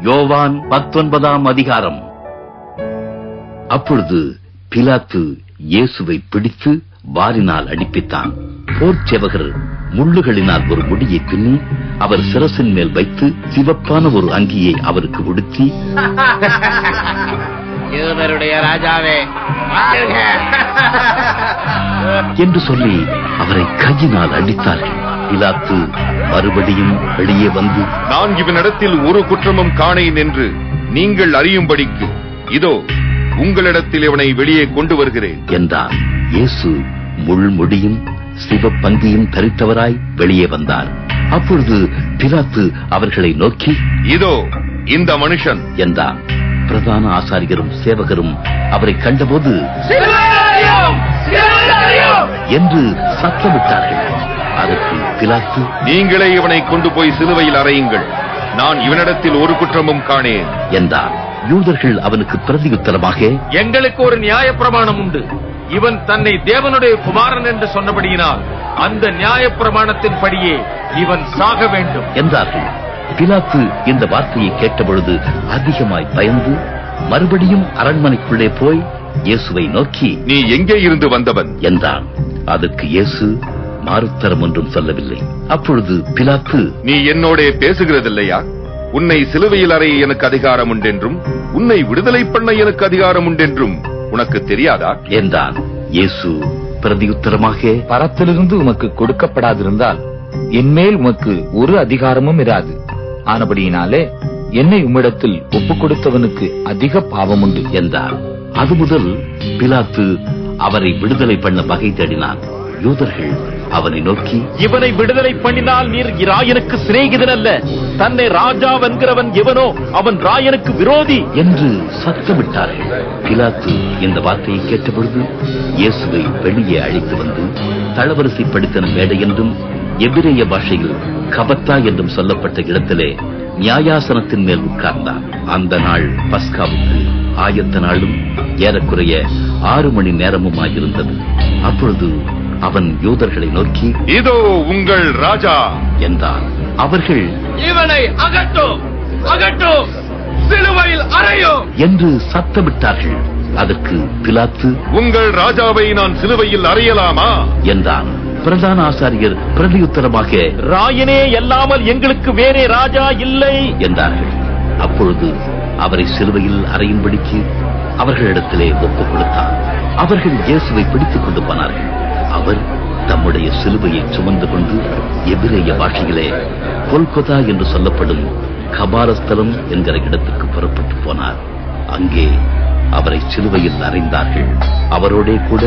யோவான் பத்தொன்பதாம் அதிகாரம். அப்பொழுது பிலாத்து இயேசுவை பிடித்து வாரினால் அடிப்பித்தான். போர்ச்சேவகர் முள்ளுகளினால் ஒரு முடியை பின்னி அவர் சிரசின் மேல் வைத்து சிவப்பான ஒரு அங்கியை அவருக்கு உடுத்தி ராஜாவே! என்று சொல்லி அவரை கையினால் அடித்தார்கள். பிலாத்து மறுபடியும் வெளியே வந்து நான் இவனிடத்தில் ஒரு குற்றமும் காணேன் என்று நீங்கள் அறியும்படிக்கு இதோ உங்களிடத்தில் இவனை வெளியே கொண்டு வருகிறேன். என்றார் இயேசு முள்முடியும் சிவப்பங்கியும் தரித்தவராய் வெளியே வந்தார். அப்பொழுது பிலாத்து அவர்களை நோக்கி இதோ இந்த மனுஷன். என்றார் பிரதான ஆசாரியரும் சேவகரும் அவரை கண்டபோது என்று சத்தமிட்டார்கள். அதற்கு பிலாத்து நீங்களே இவனை கொண்டு போய் சிலுவையில் அறையுங்கள். நான் இவனிடத்தில் ஒரு குற்றமும் காணேன். என்றார் யூதர்கள் அவனுக்கு பிரதியுத்தரமாக எங்களுக்கு ஒரு நியாய பிரமாணம் உண்டு. இவன் தன்னை தேவனுடைய குமாரன் என்று சொன்னபடியினால் அந்த நியாய பிரமாணத்தின்படியே இவன் சாக வேண்டும். என்றார்கள். பிலாத்து இந்த வார்த்தையை கேட்டபொழுது அதிகமாய் பயந்து மறுபடியும் அரண்மனைக்குள்ளே போய் இயேசுவை நோக்கி நீ எங்கே இருந்து வந்தவன்? என்றான். அதற்கு இயேசு மாறுத்தரம் ஒன்றும் சொல்லவில்லை. அப்பொழுது பிலாத்து நீ என்னோடே பேசுகிறதில்லையா? உன்னை சிலுவையில் அறைய எனக்கு அதிகாரம் உண்டென்றும் உன்னை விடுதலை பண்ண எனக்கு அதிகாரம் உண்டென்றும் உனக்கு தெரியாதா? என்றான் இயேசு பிரதியுத்தரமாக பரத்திலிருந்து உமக்கு கொடுக்கப்படாதிருந்தால் என்மேல் உமக்கு ஒரு அதிகாரமும் இராது. ஆனபடியினாலே என்னை உம்மிடத்தில் ஒப்புக் கொடுத்தவனுக்கு அதிக பாவம் உண்டு. என்றார் அது முதல் பிலாத்து அவரை விடுதலை பண்ண வகை தேடினான். யூதர்கள் அவனை நோக்கி இவனை விடுதலை பண்ணினால் நீர் ராயனுக்கு சிநேகிதன் அல்ல தன்னை ராஜா வென்கிறவன் எவனோ அவன் ராயனுக்கு விரோதி. என்று சத்தமிட்டார்கள். பிலாத்து இந்த வார்த்தையை கேட்டபொழுது இயேசுவை வெளியே அழைத்து வந்து தளவரிசைப்படுத்தின மேடை என்றும் எபிரேய பாஷையில் கபத்தா என்றும் சொல்லப்பட்ட இடத்திலே நியாயாசனத்தின் மேல் உட்கார்ந்தார் அந்த நாள் பஸ்காவுக்கு ஆயத்த நாளும் ஏறக்குறைய ஆறு மணி நேரமுமாயிருந்தது. அப்பொழுது அவன் யூதர்களை நோக்கி இதோ உங்கள் ராஜா. என்றான். அவர்கள் இவனை அகட்டும் அகட்டும் சிலுவையில் அறையும். என்று சத்தமிட்டார்கள். அதற்கு பிலாத்து உங்கள் ராஜாவை நான் சிலுவையில் அறையலாமா? என்றான். பிரதான ஆசாரியர் பிரதியுத்தரமாக ராயனே அல்லாமல் எங்களுக்கு வேறே ராஜா இல்லை. என்றார்கள். அப்பொழுது அவரை சிலுவையில் அறையும்படிக்கு அவர்களிடத்திலே ஒப்புக் கொடுத்தார் அவர்கள் இயேசுவை பிடித்துக் கொண்டு போனார்கள். அவர் தம்முடைய சிலுவையை சுமந்து கொண்டு எபிரேய பாஷையிலே கொல்கொதா என்று சொல்லப்படும் கபாலஸ்தலம் என்கிற இடத்துக்கு புறப்பட்டு போனார். அங்கே அவரை சிலுவையில் அறைந்தார்கள். அவரோடே கூட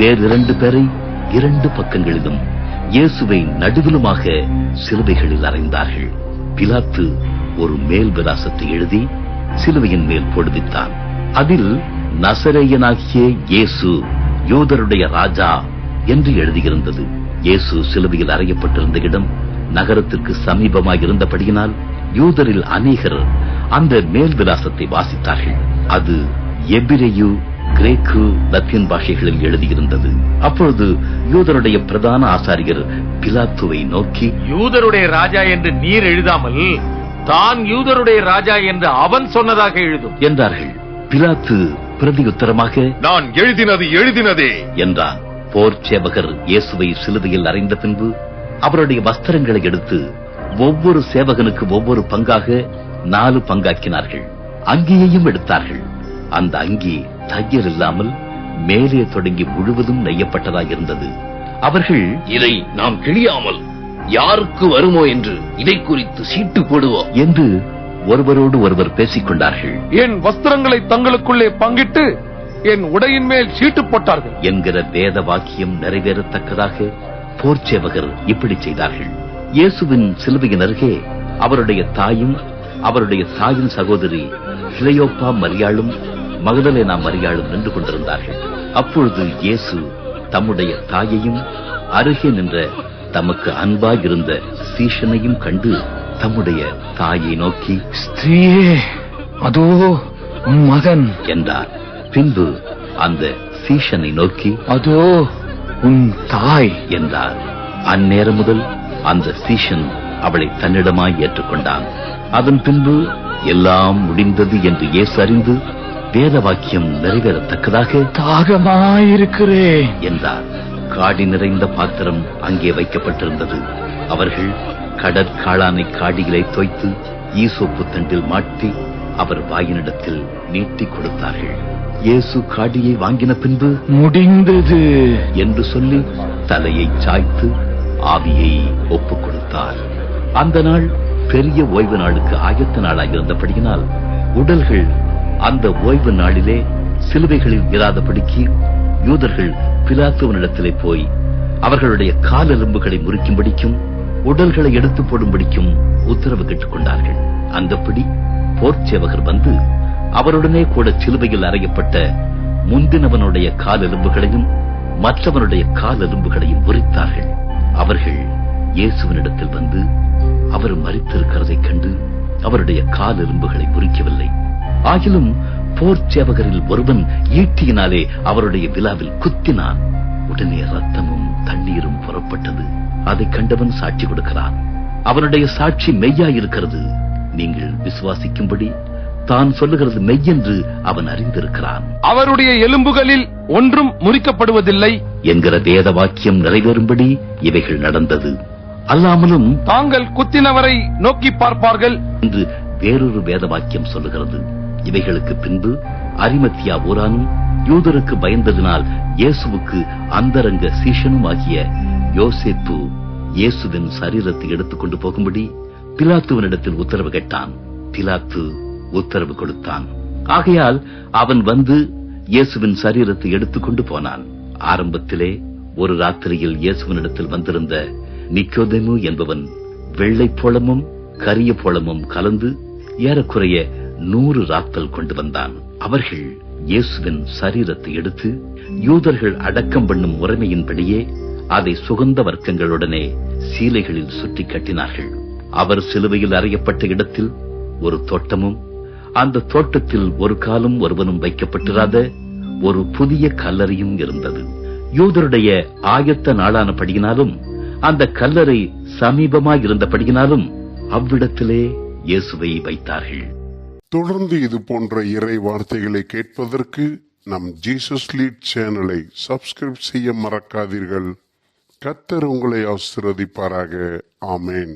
வேறிரண்டு பேரை இரண்டு பக்கங்களிலும் இயேசுவை நடுவிலுமாக சிலுவைகளில் அறைந்தார்கள். பிலாத்து ஒரு மேல் விலாசத்தை எழுதி சிலுவையின் மேல் போடுவித்தான். அதில் நசரேயனாகிய இயேசு யூதருடைய ராஜா என்று எழுதியிருந்தது. இயேசு சிலுவையில் அறையப்பட்டிருந்த இடம் நகரத்திற்கு சமீபமாய் இருந்தபடியினால் யூதரில் அநேகர் அந்த மேல் விலாசத்தை வாசித்தார்கள். அது எபிரேயு கிரேக்கு லத்தீன் பாஷைகளில் எழுதியிருந்தது. அப்பொழுது யூதருடைய பிரதான ஆசாரியர் பிலாத்துவை நோக்கி யூதருடைய ராஜா என்று நீர் எழுதாமல் தான் யூதருடைய ராஜா என்று அவன் சொன்னதாக எழுதும். என்றார்கள். பிலாத்து பிரதியுத்தரமாக நான் எழுதினது எழுதினதே. என்றான். போர் சேவகர் இயேசுவை சிலுவையில் அறைந்த பின்பு அவருடைய வஸ்திரங்களை எடுத்து ஒவ்வொரு சேவகனுக்கு ஒவ்வொரு பங்காக நாலு பங்காக்கினார்கள். அங்கியையும் எடுத்தார்கள். அந்த அங்கி தையல் இல்லாமல் மேலே தொடங்கி முழுவதும் நெய்யப்பட்டதாய் இருந்தது. அவர்கள் இதை நாம் கிழியாமல் யாருக்கு வருமோ என்று இதை குறித்து சீட்டு போடுவோம். என்று ஒருவரோடு ஒருவர் பேசிக் கொண்டார்கள் என் வஸ்திரங்களை தங்களுக்குள்ளே பங்கிட்டு என் உடையின் மேல் சீட்டு போட்டார்கள். என்கிற வேத வாக்கியம் நிறைவேறத்தக்கதாக போர்ச்சேவகர் இப்படி செய்தார்கள். இயேசுவின் சிலுவையின் அருகே அவருடைய தாயும் அவருடைய தாயின் சகோதரி கிளையோப்பா மரியாளும் மகதலேனா மரியாளும் நின்று கொண்டிருந்தார்கள். அப்பொழுது இயேசு தம்முடைய தாயையும் அருகே நின்ற தமக்கு அன்பாய் இருந்த சீஷனையும் கண்டு தம்முடைய தாயை நோக்கி ஸ்திரீயே அதோ மகன். என்றார். பின்பு அந்த சீஷனை நோக்கி அதோ உன் தாய். என்றார். அந்நேரம் முதல் அந்த சீஷன் அவளை தன்னிடமாய் ஏற்றுக்கொண்டான். அதன் பின்பு எல்லாம் முடிந்தது என்று இயேசு அறிந்து வேத வாக்கியம் நிறைவேறத்தக்கதாக தாகமாயிருக்கிறேன். என்றார். காடி நிறைந்த பாத்திரம் அங்கே வைக்கப்பட்டிருந்தது. அவர்கள் கடற்காளானை காடிகளை தோய்த்து ஈசோப்பு தண்டில் மாட்டி அவர் வாயினிடத்தில் நீட்டிக் கொடுத்தார்கள். இயேசு காடியை வாங்கின பின்பு முடிந்தது. என்று சொல்லி தலையை சாய்த்து ஆவியை ஒப்புக் கொடுத்தார். அந்த நாள் பெரிய ஓய்வு நாளுக்கு ஆயத்த நாளாக இருந்தபடியினால் உடல்கள் அந்த ஓய்வு நாளிலே சிலுவைகளில் இராதபடிக்கு யூதர்கள் பிலாத்துவனிடத்திலே போய் அவர்களுடைய காலெலும்புகளை முறிக்கும்படிக்கும் உடல்களை எடுத்து போடும்படிக்கும் உத்தரவு கேட்டுக் கொண்டார்கள். அந்தப்படி போர்ச்சேவகர் வந்து அவருடனே கூட சிலுவையில் அறையப்பட்ட முந்தினவனுடைய காலெலும்புகளையும் மற்றவனுடைய காலெலும்புகளையும் உரித்தார்கள். அவர்கள் இயேசுவனிடத்தில் வந்து அவர் மறித்திருக்கிறதைக் கண்டு அவருடைய காலெலும்புகளை முறிக்கவில்லை. ஆகிலும் போர் சேவகரில் ஒருவன் ஈட்டியினாலே அவருடைய விழாவில் குத்தினான். உடனே ரத்தமும் தண்ணீரும் புறப்பட்டது. அதை கண்டவன் சாட்சி கொடுக்கிறான். அவனுடைய சாட்சி மெய்யாயிருக்கிறது. நீங்கள் விசுவாசிக்கும்படி தான் சொல்லுகிறது மெய்யென்று அவன் அறிந்திருக்கிறான். அவருடைய எலும்புகளில் ஒன்றும் முறிக்கப்படுவதில்லை. என்கிற வேத வாக்கியம் நிறைவேறும்படி இவைகள் நடந்தது. அல்லாமலும் தாங்கள் குத்தினவரை நோக்கி பார்ப்பார்கள். என்று வேறொரு வேத வாக்கியம் சொல்லுகிறது. இவைகளுக்கு பின்பு அரிமத்தியா ஊரானும் யூதருக்கு பயந்ததினால் இயேசுவுக்கு அந்தரங்க சீஷனும் ஆகிய யோசேப்பு இயேசுவின் சரீரத்தை எடுத்துக்கொண்டு போகும்படி பிலாத்துவனிடத்தில் உத்தரவு கேட்டான். பிலாத்து உத்தரவு கொடுத்தான். ஆகையால் அவன் வந்து இயேசுவின் சரீரத்தை எடுத்துக்கொண்டு போனான். ஆரம்பத்திலே ஒரு ராத்திரியில் இயேசுவனிடத்தில் வந்திருந்த நிக்கோதேமு என்பவன் வெள்ளை போளமும் கரிய போளமும் கலந்து ஏறக்குறைய நூறு ராத்தல் கொண்டு வந்தான். அவர்கள் இயேசுவின் சரீரத்தை எடுத்து யூதர்கள் அடக்கம் பண்ணும் முறைமையின்படியே அதை சுகந்த வர்க்கங்களுடனே சீலைகளில் சுற்றி கட்டினார்கள். அவர் சிலுவையில் அறையப்பட்ட இடத்தில் ஒரு தோட்டமும் அந்த தோட்டத்தில் ஒரு காலம் ஒருவனும் வைக்கப்பட்டிராத ஒரு புதிய கல்லறையும் இருந்தது. யூதருடைய ஆயத்த நாளானபடியினாலும் அந்த கல்லறை சமீபமாய் இருந்தபடியினாலும் அவ்விடத்திலே இயேசுவை வைத்தார்கள். தொடர்ந்து இது போன்ற இறை வார்த்தைகளை கேட்பதற்கு நம் ஜீசஸ் லீட் சேனலை சப்ஸ்கிரைப் செய்ய மறக்காதீர்கள். கத்தர் உங்களை ஆசிரதிப்பாராக ஆமேன்.